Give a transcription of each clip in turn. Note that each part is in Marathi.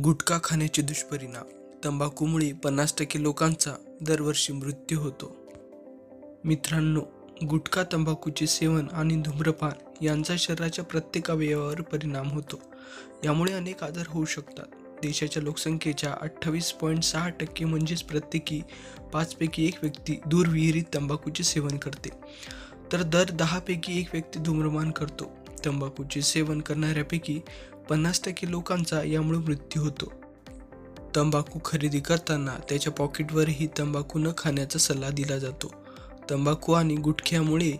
गुटखा खाण्याचे दुष्परिणाम. तंबाखूमुळे पन्नास टक्के लोकांचा दरवर्षी मृत्यू होतो. मित्रांनो गुटखा तंबाखूचे सेवन आणि धूम्रपान यांचा शरीराच्या प्रत्येक अवयवावर परिणाम होतो. यामुळे अनेक आजार होऊ शकतात. देशाच्या लोकसंख्येच्या अठ्ठावीस पॉईंट सहा टक्के म्हणजेच प्रत्येकी पाचपैकी एक व्यक्ती दूरविहिरीत तंबाखूचे सेवन करते. तर दर दहापैकी एक व्यक्ती धूम्रपान करतो. तंबाखूचे सेवन करणाऱ्यापैकी पन्नास टक्के लोकांचा यामुळे मृत्यू होतो. तंबाखू खरेदी करताना त्याच्या पॉकेटवरही तंबाखू न खाण्याचा सल्ला दिला जातो. तंबाखू आणि गुटख्यामुळे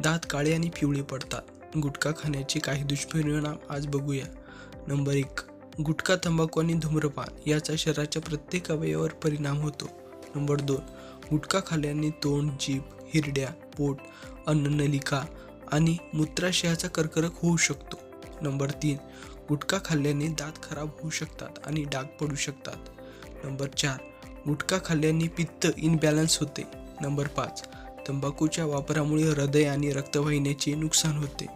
दात काळे आणि पिवळे पडतात. गुटखा खाण्याचे काही दुष्परिणाम आज बघूया. नंबर एक गुटखा तंबाखू आणि धूम्रपान याचा शरीराच्या प्रत्येक अवयवावर परिणाम होतो. नंबर दोन गुटखा खाल्ल्याने तोंड जीभ हिरड्या पोट अन्ननलिका आणि मूत्राशयाचा कर्करोग होऊ शकतो. नंबर तीन गुटखा खाल्ल्याने दात खराब होऊ शकतात आणि डाग पडू शकतात. नंबर चार गुटखा खाल्ल्याने पित्त इनबॅलन्स होते. नंबर पाच तंबाखूच्या वापरामुळे हृदय आणि रक्तवाहिन्याचे नुकसान होते.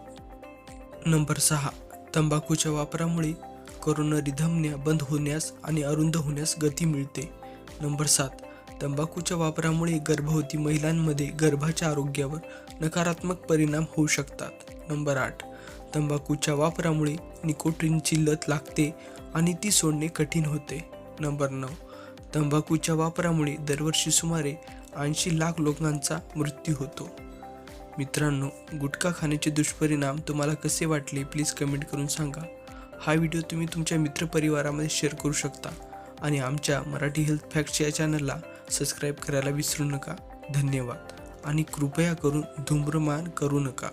नंबर सहा तंबाखूच्या वापरामुळे करोनरी धमन्या बंद होण्यास आणि अरुंद होण्यास गती मिळते. नंबर सात तंबाखूच्या वापरामुळे गर्भवती महिलांमध्ये गर्भाच्या आरोग्यावर नकारात्मक परिणाम होऊ शकतात. नंबर आठ तंबाखूच्या वापरामुळे निकोटीनची लत लागते आणि ती सोडणे कठीण होते. नंबर नऊ. तंबाखूच्या वापरामुळे दरवर्षी सुमारे ऐंशी लाख लोकांचा मृत्यू होतो. मित्रांनो गुटखा खाण्याचे दुष्परिणाम तुम्हाला कसे वाटले प्लीज कमेंट करून सांगा. हा व्हिडिओ तुम्ही तुमच्या मित्रपरिवारामध्ये शेअर करू शकता आणि आमच्या मराठी हेल्थ फॅक्ट्स या चॅनलला सबस्क्राईब करायला विसरू नका. धन्यवाद. आणि कृपया करून धूम्रमान करू नका.